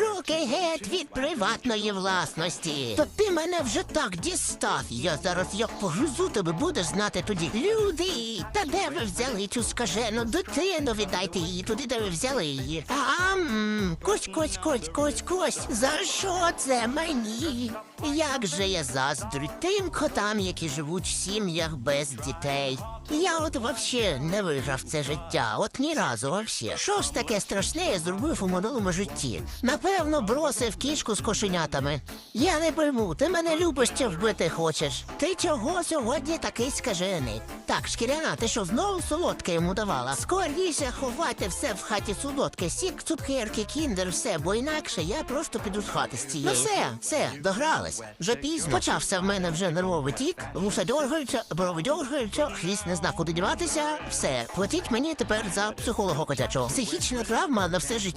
Руки геть від приватної власності. То ти мене вже так дістав. Я зараз як погрузу тебе будеш знати тоді. Люди, та де ви взяли цю скажену дитину? Віддайте її туди, де ви взяли її. Ам, кось, кось, кось, кось, кось. За що це мені? Як же я заздрю тим котам, які живуть в сім'ях без дітей. Я от вообще не виграв це життя, от ні разу вообще. Що ж таке страшне я зробив у минулому житті? Напевно, бросив кішку з кошенятами. Я не пойму, ти мене любиш чи вбити хочеш. Ти чого сьогодні такий скажений? Так, шкіряна, ти що знову солодке йому давала? Скоріше ховайте все в хаті солодке, сік, цукерки, кіндер, все, бо інакше я просто піду з хати з цієї. Ну все, все, догрались. Вже пізно. Почався в мене вже нервовий тік, вуса дьоргаються, брови дьоргаються, хвіст не зна куди діватися. Все, платіть мені тепер за психолога котячого. Психічна травма на все життя.